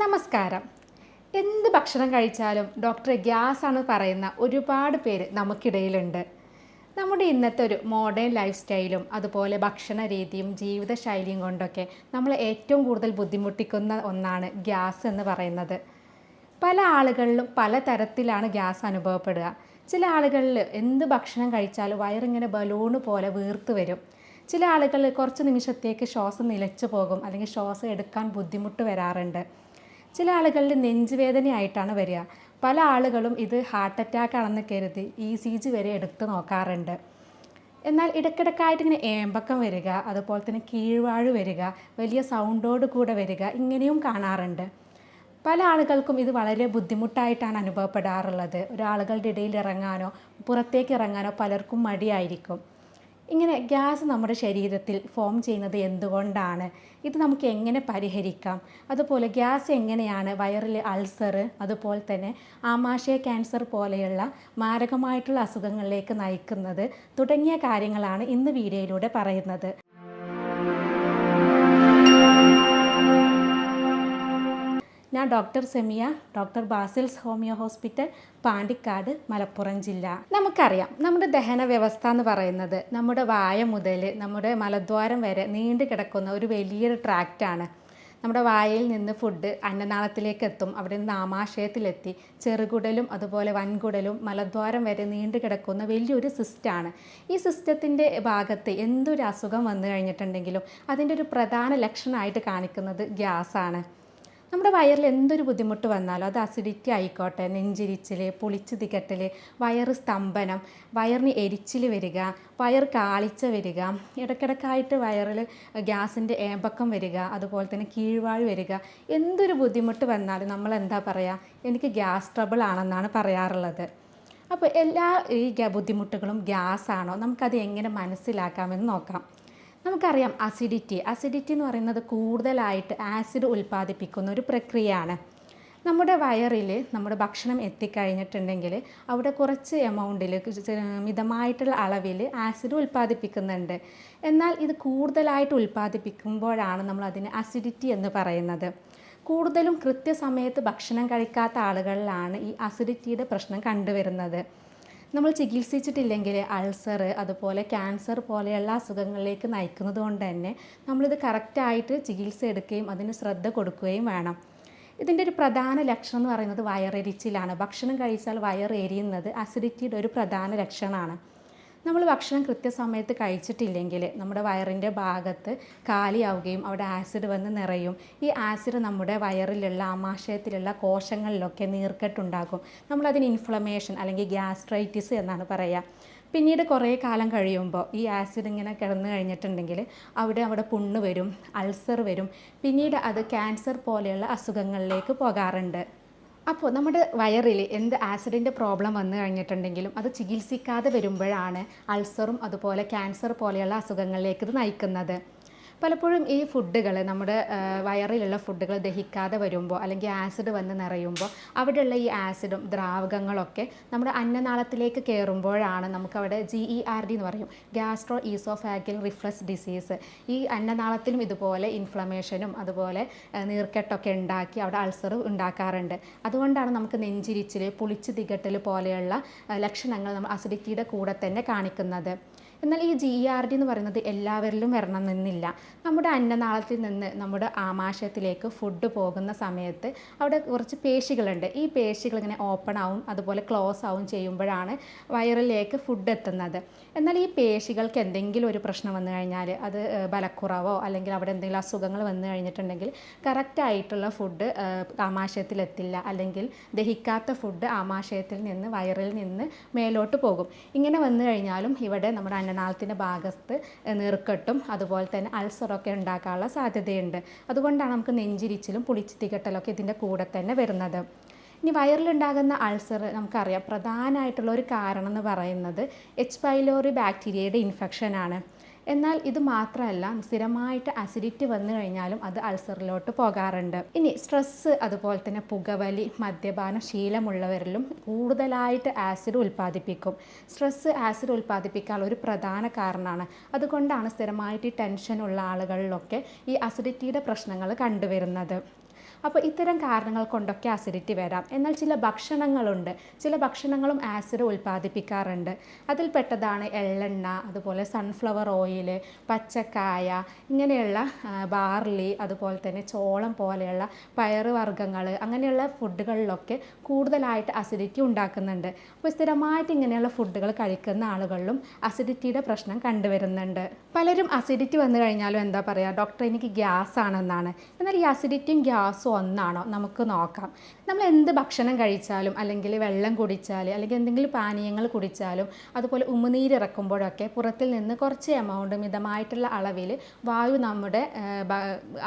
നമസ്കാരം. എന്ത് ഭക്ഷണം കഴിച്ചാലും ഡോക്ടർ ഗ്യാസ് ആണ് പറയുന്ന ഒരുപാട് പേര് നമുക്കിടയിലുണ്ട്. നമ്മുടെ ഇന്നത്തെ ഒരു മോഡേൺ ലൈഫ് സ്റ്റൈലും അതുപോലെ ഭക്ഷണ രീതിയും ജീവിതശൈലിയും കൊണ്ടൊക്കെ നമ്മൾ ഏറ്റവും കൂടുതൽ ബുദ്ധിമുട്ടിക്കുന്ന ഒന്നാണ് ഗ്യാസ് എന്ന് പറയുന്നത്. പല ആളുകളിലും പല തരത്തിലാണ് ഗ്യാസ് അനുഭവപ്പെടുക. ചില ആളുകളിൽ എന്ത് ഭക്ഷണം കഴിച്ചാലും വയറിങ്ങനെ ബലൂണ് പോലെ വീർത്ത് വരും. ചില ആളുകൾ കുറച്ച് നിമിഷത്തേക്ക് ശ്വാസം നിലച്ചു പോകും അല്ലെങ്കിൽ ശ്വാസം എടുക്കാൻ ബുദ്ധിമുട്ട് വരാറുണ്ട്. ചില ആളുകളിൽ നെഞ്ചുവേദനയായിട്ടാണ് വരിക. പല ആളുകളും ഇത് ഹാർട്ട് അറ്റാക്ക് ആണെന്ന് കരുതി ഇ സി ജി വരെ എടുത്തു നോക്കാറുണ്ട്. എന്നാൽ ഇടയ്ക്കിടയ്ക്കായിട്ട് ഇങ്ങനെ ഏമ്പക്കം വരിക അതുപോലെ തന്നെ കീഴ്വാഴ് വരിക വലിയ സൗണ്ടോട് കൂടെ വരിക ഇങ്ങനെയും കാണാറുണ്ട്. പല ആളുകൾക്കും ഇത് വളരെ ബുദ്ധിമുട്ടായിട്ടാണ് അനുഭവപ്പെടാറുള്ളത്. ഒരാളുകളുടെ ഇടയിൽ ഇറങ്ങാനോ പുറത്തേക്ക് ഇറങ്ങാനോ പലർക്കും മടിയായിരിക്കും. ഇങ്ങനെ ഗ്യാസ് നമ്മുടെ ശരീരത്തിൽ ഫോം ചെയ്യുന്നത് എന്തുകൊണ്ടാണ്? ഇത് നമുക്ക് എങ്ങനെ പരിഹരിക്കാം? അതുപോലെ ഗ്യാസ് എങ്ങനെയാണ്? വയറിൽ അൾസർ അതുപോലെ തന്നെ ആമാശയ ക്യാൻസർ പോലെയുള്ള മാരകമായിട്ടുള്ള അസുഖങ്ങളിലേക്ക് നയിക്കുന്നത് തുടങ്ങിയ കാര്യങ്ങളാണ് ഇന്ന് വീഡിയോയിലൂടെ പറയുന്നത്. ഞാൻ doctor Semiya doctor Basil's homeo hospital Pandikkad Malappuram ജില്ല. നമുക്കറിയാം നമ്മുടെ ദഹന വ്യവസ്ഥ എന്ന് പറയുന്നത് നമ്മുടെ വായ മുതൽ നമ്മുടെ മലദ്വാരം വരെ നീണ്ടു കിടക്കുന്ന ഒരു വലിയൊരു ട്രാക്റ്റാണ് നമ്മുടെ വായയിൽ നിന്ന് ഫുഡ് അന്നനാളത്തിലേക്ക് എത്തും. അവിടെ നിന്ന് ആമാശയത്തിലെത്തി ചെറുകുടലും അതുപോലെ വൻകുടലും മലദ്വാരം വരെ നീണ്ടു കിടക്കുന്ന വലിയൊരു സിസ്റ്റാണ് ഈ സിസ്റ്റത്തിന്റെ ഭാഗത്ത് എന്തൊരു അസുഖം വന്നു കഴിഞ്ഞിട്ടുണ്ടെങ്കിലും അതിന്റെ ഒരു പ്രധാന ലക്ഷണമായിട്ട് കാണിക്കുന്നത് ഗ്യാസാണ്. നമ്മുടെ വയറിൽ എന്തൊരു ബുദ്ധിമുട്ട് വന്നാലും അത് അസിഡിറ്റി ആയിക്കോട്ടെ നെഞ്ചിരിച്ചിൽ പുളിച്ച് തികട്ടൽ വയറ് സ്തംഭനം വയറിന് എരിച്ചിൽ വരിക വയർ കാളിച്ച വരിക ഇടയ്ക്കിടക്കായിട്ട് വയറിൽ ഗ്യാസിന്റെ ഏമ്പക്കം വരിക അതുപോലെ തന്നെ കീഴ്വാഴ് വരിക എന്തൊരു ബുദ്ധിമുട്ട് വന്നാലും നമ്മൾ എന്താ പറയുക എനിക്ക് ഗ്യാസ് ട്രബിൾ ആണെന്നാണ് പറയാറുള്ളത്. അപ്പോൾ എല്ലാ ഈ ബുദ്ധിമുട്ടുകളും ഗ്യാസാണോ? നമുക്കത് എങ്ങനെ മനസ്സിലാക്കാമെന്ന് നോക്കാം. നമുക്കറിയാം അസിഡിറ്റി അസിഡിറ്റി എന്ന് പറയുന്നത് കൂടുതലായിട്ട് ആസിഡ് ഉൽപ്പാദിപ്പിക്കുന്ന ഒരു പ്രക്രിയയാണ്. നമ്മുടെ വയറിൽ നമ്മുടെ ഭക്ഷണം എത്തിക്കഴിഞ്ഞിട്ടുണ്ടെങ്കിൽ അവിടെ കുറച്ച് എമൗണ്ടിൽ മിതമായിട്ടുള്ള അളവിൽ ആസിഡ് ഉൽപ്പാദിപ്പിക്കുന്നുണ്ട്. എന്നാൽ ഇത് കൂടുതലായിട്ട് ഉൽപ്പാദിപ്പിക്കുമ്പോഴാണ് നമ്മൾ അതിന് അസിഡിറ്റി എന്ന് പറയുന്നത്. കൂടുതലും കൃത്യസമയത്ത് ഭക്ഷണം കഴിക്കാത്ത ആളുകളിലാണ് ഈ അസിഡിറ്റിയുടെ പ്രശ്നം കണ്ടുവരുന്നത്. നമ്മൾ ചികിത്സിച്ചിട്ടില്ലെങ്കിൽ അൾസർ അതുപോലെ ക്യാൻസർ പോലെയുള്ള അസുഖങ്ങളിലേക്ക് നയിക്കുന്നത് കൊണ്ട് തന്നെ നമ്മളിത് കറക്റ്റായിട്ട് ചികിത്സ എടുക്കുകയും അതിന് ശ്രദ്ധ കൊടുക്കുകയും വേണം. ഇതിന്റെ ഒരു പ്രധാന ലക്ഷണം എന്ന് പറയുന്നത് വയറെരിച്ചിലാണ് ഭക്ഷണം കഴിച്ചാൽ വയർ എരിയുന്നത് അസിഡിറ്റിയുടെ ഒരു പ്രധാന ലക്ഷണമാണ്. നമ്മൾ ഭക്ഷണം കൃത്യസമയത്ത് കഴിച്ചിട്ടില്ലെങ്കിൽ നമ്മുടെ വയറിന്റെ ഭാഗത്ത് കാലിയാവുകയും അവിടെ ആസിഡ് വന്ന് നിറയും. ഈ ആസിഡ് നമ്മുടെ വയറിലുള്ള ആമാശയത്തിലുള്ള കോശങ്ങളിലൊക്കെ നീർക്കെട്ടുണ്ടാക്കും നമ്മളതിന് ഇൻഫ്ലമേഷൻ അല്ലെങ്കിൽ ഗ്യാസ്ട്രൈറ്റിസ് എന്നാണ് പറയുക പിന്നീട് കുറേ കാലം കഴിയുമ്പോൾ ഈ ആസിഡ് ഇങ്ങനെ കിടന്നു കഴിഞ്ഞിട്ടുണ്ടെങ്കിൽ അവിടെ അവിടെ പുണ്ണ് വരും അൾസർ വരും. പിന്നീട് അത് ക്യാൻസർ പോലെയുള്ള അസുഖങ്ങളിലേക്ക് പോകാറുണ്ട്. അപ്പോൾ നമ്മുടെ വയറിൽ എന്ത് ആസിഡിന്റെ പ്രോബ്ലം വന്നു കഴിഞ്ഞിട്ടുണ്ടെങ്കിലും അത് ചികിത്സിക്കാതെ വരുമ്പോഴാണ് അൾസറും അതുപോലെ ക്യാൻസർ പോലെയുള്ള അസുഖങ്ങളിലേക്ക് ഇത് നയിക്കുന്നത്. പലപ്പോഴും ഈ ഫുഡുകൾ നമ്മുടെ വയറിലുള്ള ഫുഡുകൾ ദഹിക്കാതെ വരുമ്പോൾ അല്ലെങ്കിൽ ആസിഡ് വന്ന് നിറയുമ്പോൾ അവിടെയുള്ള ഈ ആസിഡും ദ്രാവകങ്ങളൊക്കെ നമ്മുടെ അന്നനാളത്തിലേക്ക് കയറുമ്പോഴാണ് നമുക്കവിടെ ജി ഇ ആർ ഡി എന്ന് പറയും. ഗ്യാസ്ട്രോ ഈസോഫാഗിൽ റിഫ്ലക്സ് ഡിസീസ് ഈ അന്നനാളത്തിലും ഇതുപോലെ ഇൻഫ്ലമേഷനും അതുപോലെ നീർക്കെട്ടൊക്കെ ഉണ്ടാക്കി അവിടെ അൾസർ ഉണ്ടാക്കാറുണ്ട്. അതുകൊണ്ടാണ് നമുക്ക് നെഞ്ചിരിച്ചിൽ പുളിച്ച് തികട്ടൽ പോലെയുള്ള ലക്ഷണങ്ങൾ നമ്മൾ അസിഡിറ്റിയുടെ കൂടെ തന്നെ കാണിക്കുന്നത്. എന്നാൽ ഈ ജി ആർ ഡി എന്ന് പറയുന്നത് എല്ലാവരിലും വരണമെന്നില്ല നമ്മുടെ അന്നനാളത്തിൽ നിന്ന് നമ്മുടെ ആമാശയത്തിലേക്ക് ഫുഡ് പോകുന്ന സമയത്ത് അവിടെ കുറച്ച് പേശികളുണ്ട്. ഈ പേശികൾ ഇങ്ങനെ ഓപ്പൺ ആവും അതുപോലെ ക്ലോസ് ആവും ചെയ്യുമ്പോഴാണ് വയറിലേക്ക് ഫുഡ് എത്തുന്നത്. എന്നാൽ ഈ പേശികൾക്ക് എന്തെങ്കിലും ഒരു പ്രശ്നം വന്നു കഴിഞ്ഞാൽ അത് ബലക്കുറവോ അല്ലെങ്കിൽ അവിടെ എന്തെങ്കിലും അസുഖങ്ങൾ വന്നു കഴിഞ്ഞിട്ടുണ്ടെങ്കിൽ കറക്റ്റായിട്ടുള്ള ഫുഡ് ആമാശയത്തിലെത്തില്ല അല്ലെങ്കിൽ ദഹിക്കാത്ത ഫുഡ് ആമാശയത്തിൽ നിന്ന് വയറിൽ നിന്ന് മേലോട്ട് പോകും. ഇങ്ങനെ വന്നു കഴിഞ്ഞാലും ഇവിടെ നമ്മുടെ അന്നനാളത്തിന്റെ ഭാഗത്ത് നീർക്കെട്ടും അതുപോലെ തന്നെ അൾസറൊക്കെ ഉണ്ടാക്കാനുള്ള സാധ്യതയുണ്ട്. അതുകൊണ്ടാണ് നമുക്ക് നെഞ്ചിരിച്ചിലും പുളിച്ച് തികട്ടലൊക്കെ ഇതിന്റെ കൂടെ തന്നെ വരുന്നത്. ഇനി വയറിലുണ്ടാകുന്ന അൾസർ നമുക്കറിയാം. പ്രധാനമായിട്ടുള്ള ഒരു കാരണം എന്ന് പറയുന്നത് എച്ച് പൈലോറി ബാക്ടീരിയയുടെ ഇൻഫെക്ഷനാണ് എന്നാൽ ഇത് മാത്രമല്ല സ്ഥിരമായിട്ട് അസിഡിറ്റി വന്നു കഴിഞ്ഞാലും അത് അൾസറിലോട്ട് പോകാറുണ്ട്. ഇനി സ്ട്രെസ്സ് അതുപോലെ തന്നെ പുകവലി മദ്യപാന ശീലമുള്ളവരിലും കൂടുതലായിട്ട് ആസിഡ് ഉൽപ്പാദിപ്പിക്കും. സ്ട്രെസ്സ് ആസിഡ് ഉൽപ്പാദിപ്പിക്കാനുള്ള ഒരു പ്രധാന കാരണമാണ്. അതുകൊണ്ടാണ് സ്ഥിരമായിട്ട് ടെൻഷൻ ഉള്ള ആളുകളിലൊക്കെ ഈ അസിഡിറ്റിയുടെ പ്രശ്നങ്ങൾ കണ്ടുവരുന്നത്. അപ്പോൾ ഇത്തരം കാരണങ്ങൾ കൊണ്ടൊക്കെ ആസിഡിറ്റി വരാം. എന്നാൽ ചില ഭക്ഷണങ്ങളുണ്ട്. ചില ഭക്ഷണങ്ങളും ആസിഡ് ഉൽപ്പാദിപ്പിക്കാറുണ്ട്. അതിൽപ്പെട്ടതാണ് എള്ളെണ്ണ അതുപോലെ സൺഫ്ലവർ ഓയിൽ പച്ചക്കായ ഇങ്ങനെയുള്ള ബാർലി അതുപോലെ തന്നെ ചോളം പോലെയുള്ള പയറ് വർഗങ്ങൾ അങ്ങനെയുള്ള ഫുഡുകളിലൊക്കെ കൂടുതലായിട്ട് അസിഡിറ്റി ഉണ്ടാക്കുന്നുണ്ട്. അപ്പോൾ സ്ഥിരമായിട്ട് ഇങ്ങനെയുള്ള ഫുഡുകൾ കഴിക്കുന്ന ആളുകളിലും അസിഡിറ്റിയുടെ പ്രശ്നം കണ്ടുവരുന്നുണ്ട്. പലരും അസിഡിറ്റി വന്നു കഴിഞ്ഞാലും എന്താ പറയുക ഡോക്ടർ എനിക്ക് ഗ്യാസ് ആണെന്നാണ് എന്നാൽ ഈ അസിഡിറ്റിയും ഗ്യാസും ഒന്നാണോ നമുക്ക് നോക്കാം. നമ്മൾ എന്ത് ഭക്ഷണം കഴിച്ചാലും അല്ലെങ്കിൽ വെള്ളം കുടിച്ചാൽ അല്ലെങ്കിൽ എന്തെങ്കിലും പാനീയങ്ങൾ കുടിച്ചാലും അതുപോലെ ഉമിനീര് ഇറക്കുമ്പോഴൊക്കെ പുറത്തിൽ നിന്ന് കുറച്ച് എമൗണ്ട് മിതമായിട്ടുള്ള അളവിൽ വായു നമ്മുടെ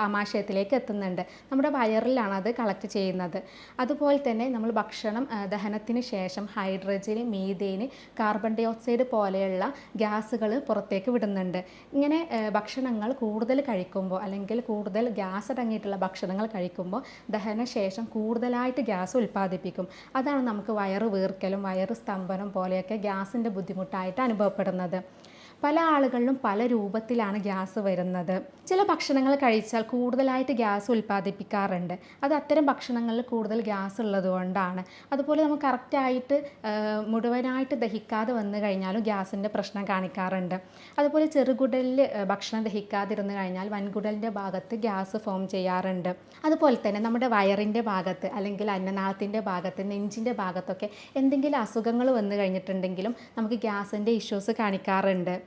ആമാശയത്തിലേക്ക് എത്തുന്നുണ്ട്. നമ്മുടെ വയറിലാണ് അത് കളക്ട് ചെയ്യുന്നത്. അതുപോലെ തന്നെ നമ്മൾ ഭക്ഷണം ദഹനത്തിന് ശേഷം hydrogen methane carbon dye oxide പോലെയുള്ള ഗ്യാസുകൾ പുറത്തേക്ക് വിടുന്നുണ്ട്. ഇങ്ങനെ ഭക്ഷണങ്ങൾ കൂടുതൽ കഴിക്കുമ്പോൾ അല്ലെങ്കിൽ കൂടുതൽ ഗ്യാസ് അടങ്ങിയിട്ടുള്ള ഭക്ഷണങ്ങൾ കഴിക്കുമ്പോൾ ദഹനശേഷം കൂടുതലായിട്ട് ഗ്യാസ് ഉൽപ്പാദിപ്പിക്കും. അതാണ് നമുക്ക് വയറ് വീർക്കലും വയറ് സ്തംഭനം പോലെയൊക്കെ ഗ്യാസിന്റെ ബുദ്ധിമുട്ടായിട്ട് അനുഭവപ്പെടുന്നത്. പല ആളുകളിലും പല രൂപത്തിലാണ് ഗ്യാസ് വരുന്നത്. ചില ഭക്ഷണങ്ങൾ കഴിച്ചാൽ കൂടുതലായിട്ട് ഗ്യാസ് ഉൽപ്പാദിപ്പിക്കാറുണ്ട്. അത് അത്തരം ഭക്ഷണങ്ങളിൽ കൂടുതൽ ഗ്യാസ് ഉള്ളത് കൊണ്ടാണ്. അതുപോലെ നമുക്ക് കറക്റ്റായിട്ട് മുഴുവനായിട്ട് ദഹിക്കാതെ വന്നു കഴിഞ്ഞാലും ഗ്യാസിന്റെ പ്രശ്നം കാണിക്കാറുണ്ട്. അതുപോലെ ചെറുകുടലിൽ ഭക്ഷണം ദഹിക്കാതിരുന്ന് കഴിഞ്ഞാൽ വൻകുടലിന്റെ ഭാഗത്ത് ഗ്യാസ് ഫോം ചെയ്യാറുണ്ട്. അതുപോലെ തന്നെ നമ്മുടെ വയറിന്റെ ഭാഗത്ത് അല്ലെങ്കിൽ അന്നനാളത്തിന്റെ ഭാഗത്ത് നെഞ്ചിന്റെ ഭാഗത്തൊക്കെ എന്തെങ്കിലും അസുഖങ്ങൾ വന്നു കഴിഞ്ഞിട്ടുണ്ടെങ്കിലും നമുക്ക് ഗ്യാസിന്റെ ഇഷ്യൂസ് കാണിക്കാറുണ്ട്.